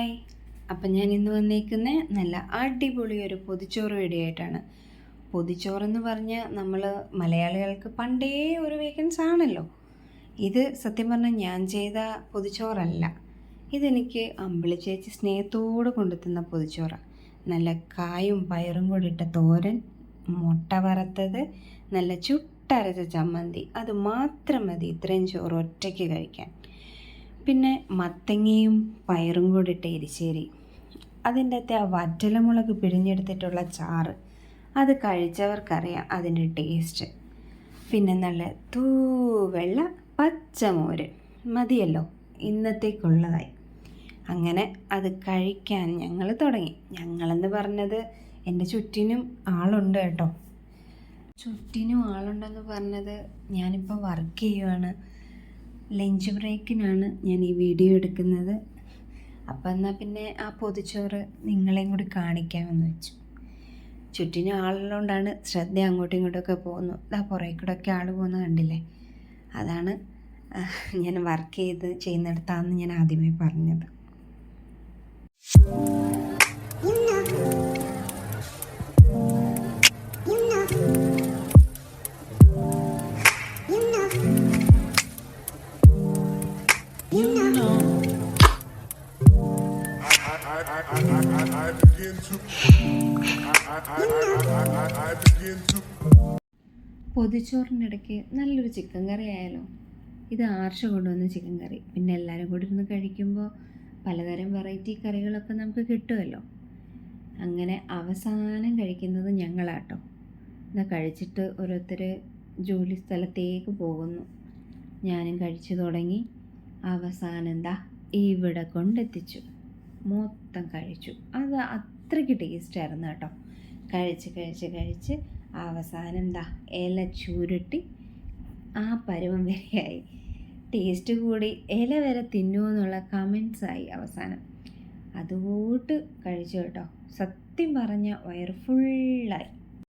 Hi അപ്പം ഞാൻ ഇന്ന് വന്നേക്കുന്ന നല്ല അടിപൊളി ഒരു പൊതിച്ചോറ് വീഡിയോ ആയിട്ടാണ് പൊതിച്ചോറെന്ന് പറഞ്ഞാൽ നമ്മൾ മലയാളികൾക്ക് പണ്ടേ ഒരു വേക്കൻസ് ആണല്ലോ. ഇത് സത്യം പറഞ്ഞാൽ ഞാൻ ചെയ്ത പൊതിച്ചോറല്ല. ഇതെനിക്ക് അമ്പിളി ചേച്ചി സ്നേഹത്തോടെ കൊണ്ടെത്തുന്ന പൊതിച്ചോറാണ് നല്ല കായും പയറും കൂടി ഇട്ട തോരൻ മുട്ട വറുത്തത് നല്ല ചുട്ടരച്ച ചമ്മന്തി. അത് മാത്രം മതി ഇത്രയും ചോറ് ഒറ്റയ്ക്ക് കഴിക്കാൻ. പിന്നെ മത്തങ്ങയും പയറും കൂടി ഇട്ട എരിശ്ശേരി. അതിന്റെ അകത്തെ ആ വറ്റലമുളക് പിഴിഞ്ഞെടുത്തിട്ടുള്ള ചാറ് അത് കഴിച്ചവർക്കറിയാം അതിന്റെ ടേസ്റ്റ്. പിന്നെ നല്ല തൂവെള്ള പച്ചമോര് മതിയല്ലോ ഇന്നത്തേക്കുള്ളതായി. അങ്ങനെ അത് കഴിക്കാൻ ഞങ്ങൾ തുടങ്ങി. ഞങ്ങളെന്ന് പറഞ്ഞത് എന്റെ ചുറ്റിനും ആളുണ്ട് കേട്ടോ. ചുറ്റിനും ആളുണ്ടെന്ന് പറഞ്ഞത് ഞാനിപ്പോൾ വർക്ക് ചെയ്യുവാണ്. ലഞ്ച് ബ്രേക്കിനാണ് ഞാൻ ഈ വീഡിയോ എടുക്കുന്നത്. അപ്പം എന്നാൽ പിന്നെ ആ പൊതിച്ചോറ് നിങ്ങളെയും കൂടി കാണിക്കാമെന്ന് വെച്ചു. ചുറ്റിനും ആളുള്ളതുകൊണ്ടാണ് ശ്രദ്ധ അങ്ങോട്ടും ഇങ്ങോട്ടൊക്കെ പോകുന്നു. ആ പുറകെ കൂടെ ഒക്കെ ആൾ പോകുന്നത് കണ്ടില്ലേ? അതാണ് ഞാൻ വർക്ക് ചെയ്ത് ചെയ്യുന്നിടത്താന്ന് ഞാൻ ആദ്യമേ പറഞ്ഞത്. ഇടയ്ക്ക് നല്ലൊരു ചിക്കൻ കറി ആയാലോ? ഇത് ആർഷ കൊണ്ടുവന്ന ചിക്കൻ കറി. പിന്നെ എല്ലാവരും കൂടി ഇരുന്ന് കഴിക്കുമ്പോൾ പലതരം വെറൈറ്റി കറികളൊക്കെ നമുക്ക് കിട്ടുമല്ലോ. അങ്ങനെ അവസാനം കഴിക്കുന്നത് ഞങ്ങളാട്ടോ. ഇതാ കഴിച്ചിട്ട് ഓരോരുത്തർ ജോലി സ്ഥലത്തേക്ക് പോകുന്നു. ഞാനും കഴിച്ചു തുടങ്ങി. അവസാനം എന്താ ഇവിടെ കൊണ്ടെത്തിച്ചു. മൊത്തം കഴിച്ചു. അത് അത്രയ്ക്ക് ടേസ്റ്റായിരുന്നു കേട്ടോ. കഴിച്ച് കഴിച്ച് കഴിച്ച് അവസാനം എന്താ ഇല ചുരുട്ടി ആ പരുവം വരെയായി. ടേസ്റ്റ് കൂടി ഇല വരെ തിന്നുമെന്നുള്ള എന്നുള്ള കമൻസ് ആയി അവസാനം. അതുകൂട്ട് കഴിച്ചു കേട്ടോ. സത്യം പറഞ്ഞ വയർ ഫുള്ളായി